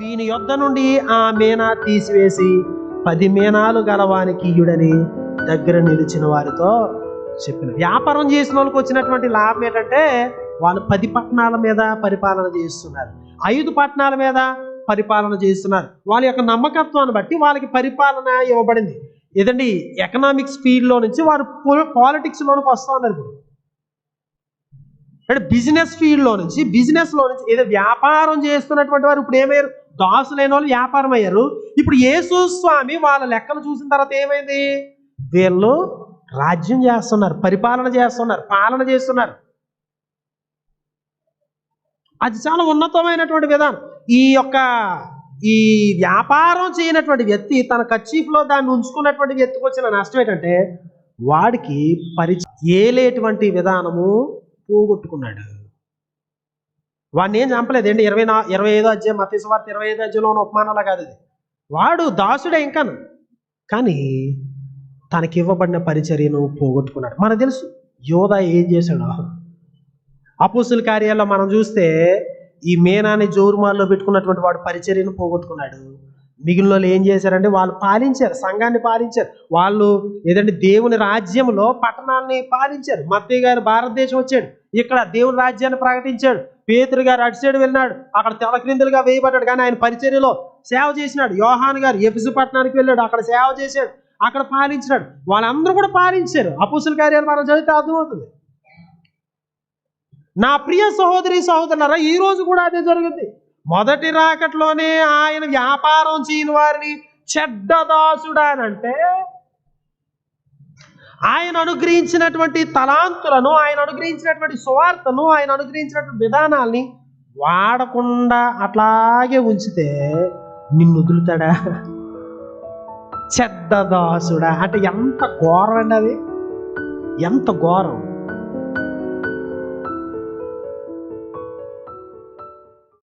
దీని యొద్ద నుండి ఆ మీనా తీసివేసి పది మీనాలు గలవానికి ఇయుడని దగ్గర నిలిచిన వారితో చెప్పిన వ్యాపారం చేసిన వాళ్ళకి వచ్చినటువంటి లాభం ఏంటంటే వాళ్ళు పది పట్టణాల మీద పరిపాలన చేస్తున్నారు. ఐదు పట్టణాల మీద పరిపాలన చేస్తున్నారు. వాళ్ళ యొక్క నమ్మకత్వాన్ని బట్టి వాళ్ళకి పరిపాలన ఇవ్వబడింది. ఏదండి? ఎకనామిక్స్ ఫీల్డ్లో నుంచి వారు పాలిటిక్స్లోనికి వస్తూ ఉన్నారు ఇప్పుడు. అంటే బిజినెస్ ఫీల్డ్లో నుంచి బిజినెస్లో నుంచి ఏదో వ్యాపారం చేస్తున్నటువంటి వారు ఇప్పుడు ఏమయ్యారు? దాసులైన వాళ్ళు వ్యాపారం అయ్యారు. ఇప్పుడు యేసు స్వామి వాళ్ళ లెక్కలు చూసిన తర్వాత ఏమైంది? వీళ్ళు రాజ్యం చేస్తున్నారు పరిపాలన చేస్తున్నారు పాలన చేస్తున్నారు. అది చాలా ఉన్నతమైనటువంటి విధానం. ఈ యొక్క ఈ వ్యాపారం చేయనటువంటి వ్యక్తి తన కచ్చీఫ్లో దాన్ని ఉంచుకున్నటువంటి వ్యక్తికి వచ్చిన నష్టం ఏంటంటే వాడికి పరిచ ఏలేటువంటి విధానము పోగొట్టుకున్నాడు. వాడిని ఏం చంపలేదండి ఇరవై నా ఇరవై ఐదో అధ్యాయం మతేసు వార్త ఇరవై ఐదో అధ్యాయంలో ఉన్న ఉపమానాలా కాదు ఇది. వాడు దాసుడే ఇంకాను. కానీ తనకి ఇవ్వబడిన పరిచర్యను పోగొట్టుకున్నాడు. మనకు తెలుసు యోధ ఏం చేశాడో? అపోసుల కార్యాల్లో మనం చూస్తే ఈ మేనాన్ని జోరుమాల్లో పెట్టుకున్నటువంటి వాడు పరిచర్యను పోగొట్టుకున్నాడు. మిగిలిన వాళ్ళు ఏం చేశారంటే వాళ్ళు పాలించారు సంఘాన్ని పాలించారు. వాళ్ళు ఏదంటే దేవుని రాజ్యంలో పట్టణాన్ని పాలించారు. మత్తయ్య గారు భారతదేశం వచ్చాడు. ఇక్కడ దేవుని రాజ్యాన్ని ప్రకటించాడు. పేతురు గారు అటు సైడ్ వెళ్ళినాడు. అక్కడ తెలక్రిందులుగా వేయబడ్డాడు. కానీ ఆయన పరిచర్యలో సేవ చేసినాడు. యోహాన్ గారు ఎఫిసు పట్టణానికి వెళ్ళాడు. అక్కడ సేవ చేశాడు. అక్కడ పాలించినాడు. వాళ్ళందరూ కూడా పాలించారు. అపూసుల కార్యాలు మనం చదివితే అర్థమవుతుంది. నా ప్రియ సహోదరి సహోదరులరా ఈ రోజు కూడా అదే జరుగుతుంది మొదటి రాకట్లోనే ఆయన వ్యాపారం చేయని వారిని చెడ్డదాసుడా అని అంటే ఆయన అనుగ్రహించినటువంటి తలాంతులను ఆయన అనుగ్రహించినటువంటి సువార్తను ఆయన అనుగ్రహించినటువంటి విధానాల్ని వాడకుండా అట్లాగే ఉంచితే నిన్ను వదులుతాడా? చెడ్డదాసుడా అంటే ఎంత ఘోరం అండి అది? ఎంత ఘోరం?